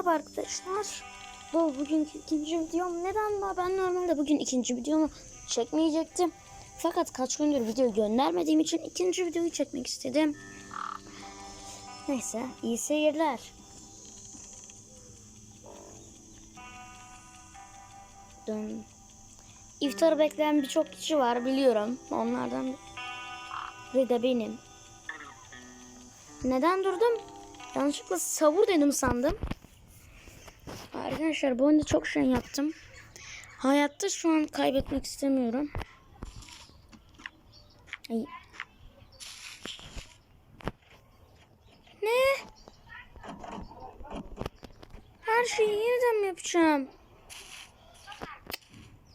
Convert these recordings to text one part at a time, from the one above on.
Merhaba arkadaşlar. Bu bugünkü ikinci videom. Neden var? Ben normalde bugün ikinci videomu çekmeyecektim. Fakat kaç gündür video göndermediğim için ikinci videoyu çekmek istedim. Neyse, iyi seyirler. Dön. İftarı bekleyen birçok kişi var biliyorum. Onlardan biri de benim. Neden durdum? Yanlışlıkla savur dedim sandım. Arkadaşlar bu oyunda çok şey yaptım. Hayatta şu an kaybetmek istemiyorum. Ay. Ne? Her şeyi yeniden mi yapacağım?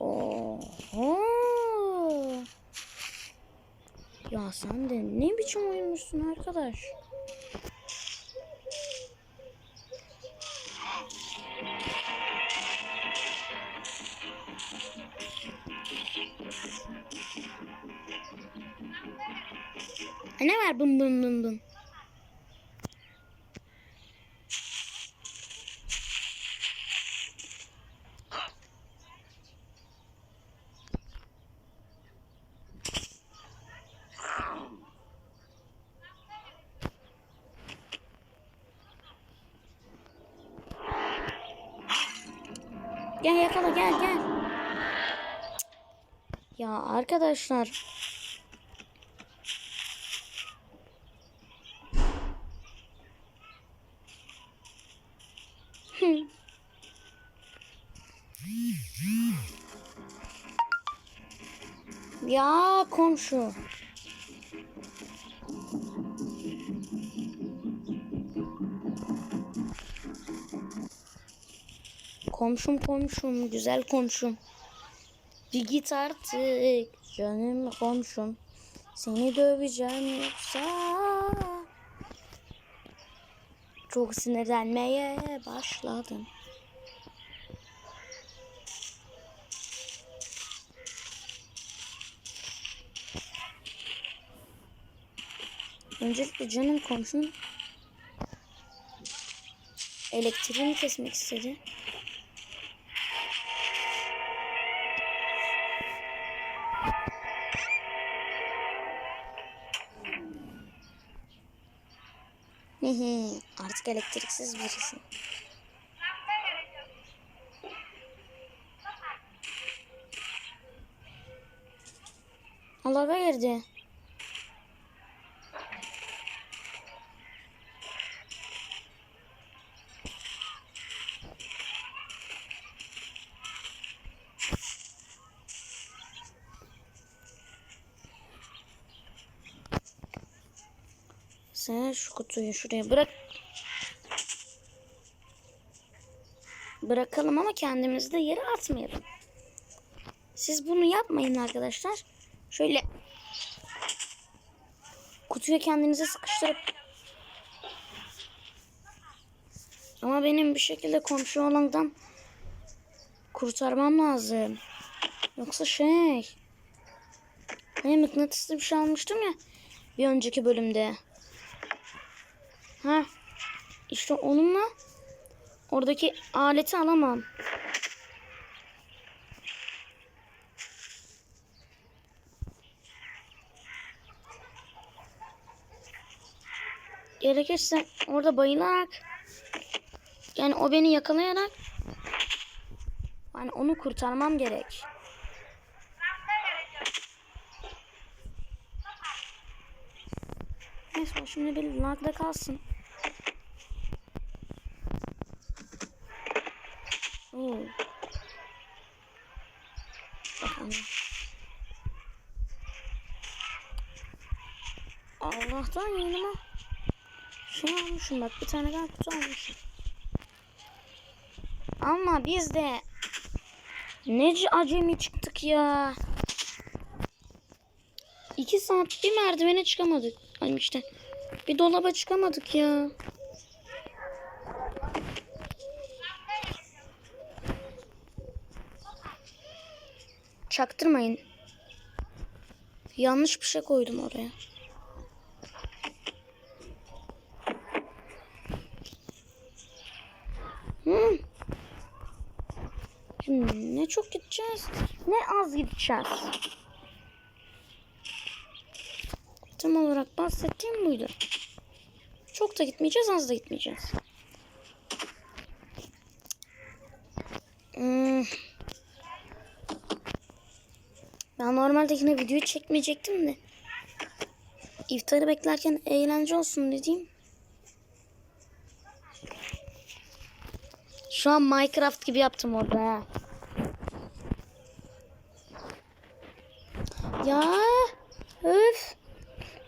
Oho. Ya sen de ne biçim oyunmuşsun arkadaş? Ne var bum bum bum bum? Gel yakala gel gel. Ya arkadaşlar. Ya komşu. Komşum komşum güzel komşum. Bir git artık canım komşum. Seni döveceğim yoksa çok sinirlenmeye başladım. Öncelikle canım komşum elektriğini kesmek istedi. Artık elektriksiz birisin. Allah'a girdi. Sen şu kutuyu şuraya bırak. Bırakalım ama kendimizi de yere atmayalım. Siz bunu yapmayın arkadaşlar. Şöyle kutuya kendinizi sıkıştırıp ama benim bir şekilde komşu olandan kurtarmam lazım. Yoksa şey ben mıknatıslı bir şey almıştım ya bir önceki bölümde. Ha işte onunla oradaki aleti alamam. Gerekirse orada bayılarak yani o beni yakalayarak yani onu kurtarmam gerek. Neyse şimdi bir lagda kalsın. Allah'tan yanıma şey almışım bak bir tane daha kutu almışım. Ama biz de nece acemi çıktık ya. İki saat bir merdivene çıkamadık. Ay işte bir dolaba çıkamadık ya. Çaktırmayın. Yanlış bir şey koydum oraya. Hı. Şimdi ne çok gideceğiz ne az gideceğiz. Tam olarak bahsettiğim buydu. Çok da gitmeyeceğiz az da gitmeyeceğiz. Hmm. Ben normalde yine videoyu çekmeyecektim de. İftarı beklerken eğlence olsun dediğim. Şu an Minecraft gibi yaptım orada ha. Ya öf.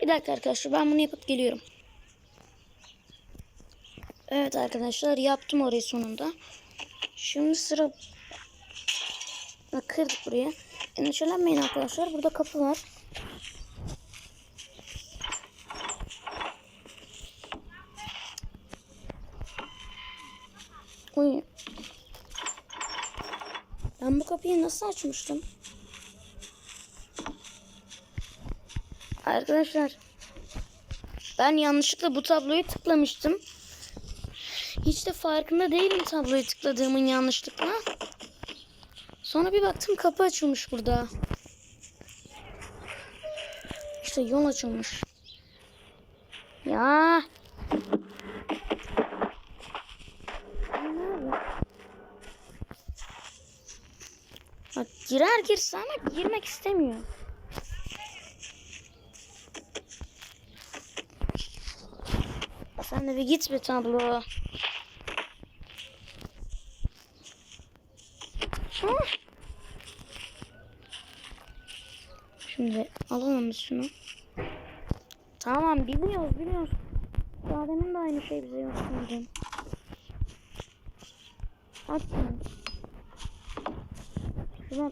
Bir dakika arkadaşlar ben bunu yapıp geliyorum. Evet arkadaşlar yaptım orayı sonunda. Şimdi sıra kırdık buraya. Endişelenmeyin arkadaşlar. Burada kapı var. Oy. Ben bu kapıyı nasıl açmıştım? Arkadaşlar ben yanlışlıkla bu tabloyu tıklamıştım. Hiç de farkında değilim tabloyu tıkladığımın yanlışlıkla. Sonra bir baktım kapı açılmış burada. İşte yol açılmış. Ya. Bak girer girse ama girmek istemiyor. De bir git bir tablo. Hı. Şimdi alalım şunu. Tamam biliyoruz biliyoruz. Daha demin de aynı şey bize yaptı. Aç şunu.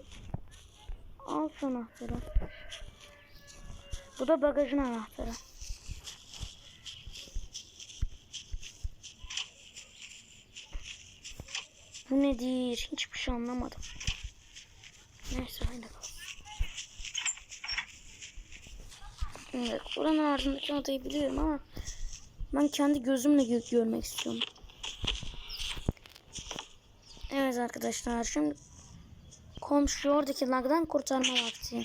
Al şu anahtarı. Bu da bagajın anahtarı. Bu nedir? Hiçbir şey anlamadım. Neyse kalsın. Evet, buranın ardındaki odayı biliyorum ama ben kendi gözümle gö- görmek istiyorum. Evet arkadaşlar şimdi komşu oradaki lagdan kurtarma vakti.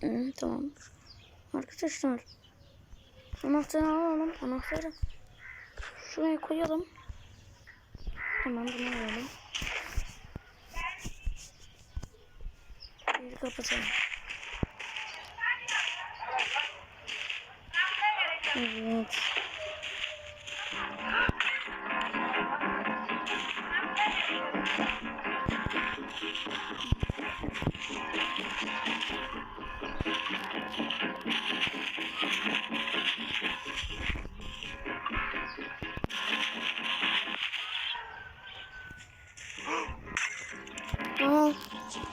Hı, tamam. Arkadaşlar anahtarı alalım. Anahtarı şuraya koyalım. Tamam bunu alalım. Şimdi kapatalım. Evet.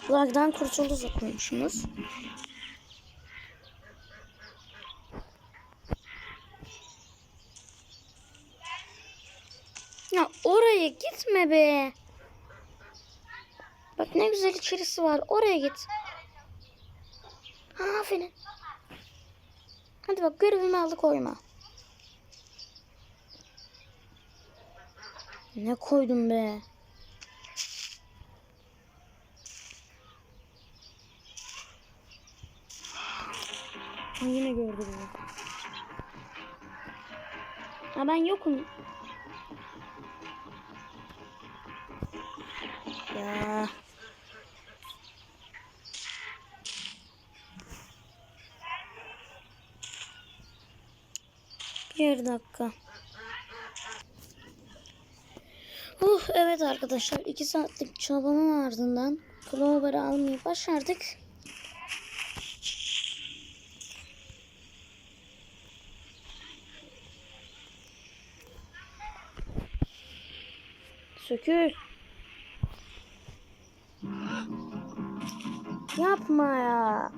Lagdan kurtulduk koymuşsunuz. Ya oraya gitme be. Bak ne güzel içerisi var. Oraya git. Ha, aferin. Hadi bak görevimi aldı koyma. Ne koydum be? Ha, yine gördü beni. Ha ben yokum. Ya. Bir dakika. Uh, evet arkadaşlar iki saatlik çabanın ardından Clover'ı almayı başardık. Sökül. Yapma ya.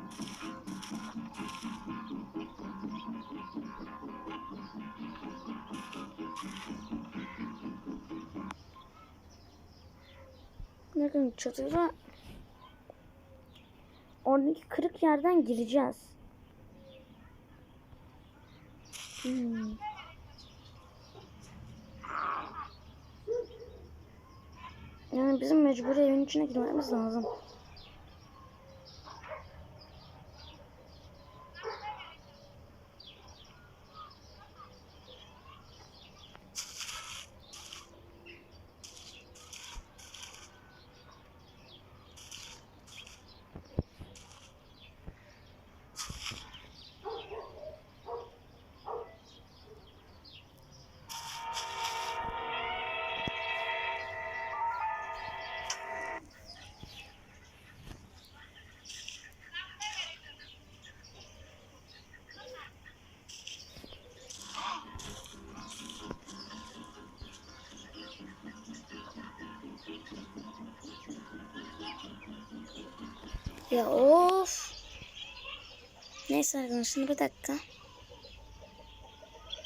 Bakın çatıda oradaki kırık yerden gireceğiz. Hmm. Bizim mecbur evin içine girmemiz lazım. Ya of. Neyse arkadaşlar bir dakika.